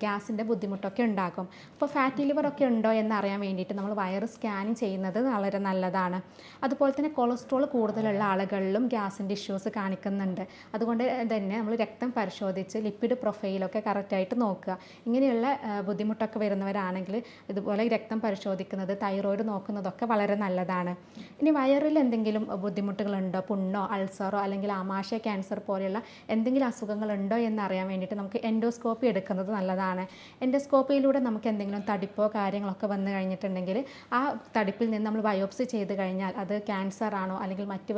ഗ്യാസിന്റെ ബുദ്ധിമുട്ടൊക്കെ ഉണ്ടാകും. അപ്പോൾ ഫാറ്റി ലിവർ ഒക്കെ ഉണ്ടോ എന്ന് അറിയാൻ വേണ്ടിയിട്ട് നമ്മൾ വയറ് സ്കാൻ ചെയ്യുന്നത് വളരെ നല്ലതാണ്. അതുപോലെ തന്നെ കൊളസ്ട്രോൾ കൂടുതലുള്ള ആളുകളിലും ഗ്യാസിന്റെ ഇഷ്യൂസ് കാണിക്കുന്നുണ്ട്. അതുകൊണ്ട് തന്നെ നമ്മൾ രക്തം പരിശോധിച്ച് ലിപ്പിഡ് പ്രൊഫൈലൊക്കെ കറക്റ്റായിട്ട് നോക്കുക. ഇങ്ങനെയുള്ള ബുദ്ധിമുട്ടൊക്കെ വരുന്നവരാണെങ്കിൽ ഇതുപോലെ രക്തം പരിശോധിക്കുന്നത് തൈറോയിഡ് നോക്കുന്നതൊക്കെ വളരെ നല്ലതാണ്. ഇനി വയറിൽ എന്തെങ്കിലും ബുദ്ധിമുട്ടുകളുണ്ടോ? പുണ്ണോ അൾസറോ അല്ലെങ്കിൽ ആമാശയ ക്യാൻസർ പോലെയുള്ള എന്തെങ്കിലും അസുഖങ്ങളുണ്ടോ എന്ന് അറിയാൻ വേണ്ടിയിട്ട് നമുക്ക് എൻഡോസ്കോപ്പി എടുക്കുന്നത് നല്ലതാണ്. എൻഡോസ്കോപ്പിയിലൂടെ നമുക്ക് എന്തെങ്കിലും തടിപ്പോ കാര്യങ്ങളൊക്കെ വന്നു കഴിഞ്ഞിട്ടുണ്ടെങ്കിൽ ആ തടിപ്പിൽ നിന്ന് നമ്മൾ ബയോപ്സി ചെയ്ത് കഴിഞ്ഞാൽ അത് ക്യാൻസർ ആണോ അല്ലെങ്കിൽ മറ്റ്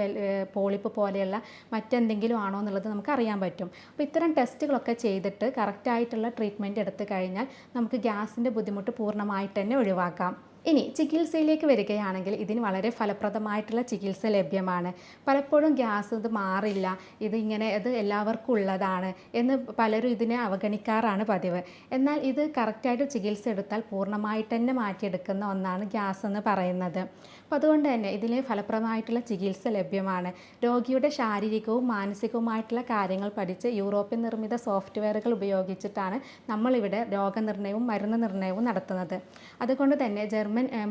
പോളിപ്പ് പോലെയുള്ള മറ്റെന്തെങ്കിലും ആണോ എന്നുള്ളത് നമുക്ക് അറിയാൻ പറ്റും. അപ്പോൾ ഇത്തരം ടെസ്റ്റുകളൊക്കെ ചെയ്തിട്ട് കറക്റ്റായിട്ടുള്ള ട്രീറ്റ്മെന്റ് എടുത്തു കഴിഞ്ഞാൽ നമുക്ക് ഗ്യാസിന്റെ ബുദ്ധിമുട്ട് പൂർണമായിട്ട് തന്നെ ഒഴിവാക്കാം. ഇനി ചികിത്സയിലേക്ക് വരികയാണെങ്കിൽ ഇതിന് വളരെ ഫലപ്രദമായിട്ടുള്ള ചികിത്സ ലഭ്യമാണ്. പലപ്പോഴും ഗ്യാസ് ഇത് മാറില്ല ഇത് ഇങ്ങനെ ഇത് എല്ലാവർക്കും ഉള്ളതാണ് എന്ന് പലരും ഇതിനെ അവഗണിക്കാറാണ് പതിവ്. എന്നാൽ ഇത് കറക്റ്റായിട്ട് ചികിത്സ എടുത്താൽ പൂർണമായിട്ട് തന്നെ മാറ്റിയെടുക്കുന്ന ഒന്നാണ് ഗ്യാസ് എന്ന് പറയുന്നത്. അപ്പോൾ അതുകൊണ്ട് തന്നെ ഇതിന് ഫലപ്രദമായിട്ടുള്ള ചികിത്സ ലഭ്യമാണ്. രോഗിയുടെ ശാരീരികവും മാനസികവുമായിട്ടുള്ള കാര്യങ്ങൾ പഠിച്ച് യൂറോപ്യൻ നിർമ്മിത സോഫ്റ്റ്വെയറുകൾ ഉപയോഗിച്ചിട്ടാണ് നമ്മളിവിടെ രോഗനിർണയവും മരുന്ന് നിർണയവും നടത്തുന്നത്. അതുകൊണ്ട് തന്നെ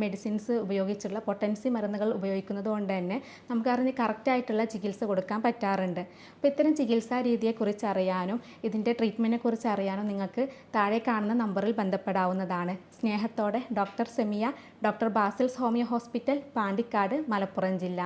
മെഡിസിൻസ് ഉപയോഗിച്ചുള്ള പൊട്ടൻസി മരുന്നുകൾ ഉപയോഗിക്കുന്നത് കൊണ്ട് തന്നെ നമുക്ക് നമുക്കറിഞ്ഞ് കറക്റ്റായിട്ടുള്ള ചികിത്സ കൊടുക്കാൻ പറ്റാറുണ്ട്. അപ്പോൾ ഇത്തരം ചികിത്സാ രീതിയെക്കുറിച്ച് അറിയാനും ഇതിന്റെ ട്രീറ്റ്മെന്റിനെ കുറിച്ച് അറിയാനും നിങ്ങൾക്ക് താഴെ കാണുന്ന നമ്പറിൽ ബന്ധപ്പെടാവുന്നതാണ്. സ്നേഹത്തോടെ doctor Semiya doctor Basil's homeo hospital Pandikkad Malappuram ജില്ല.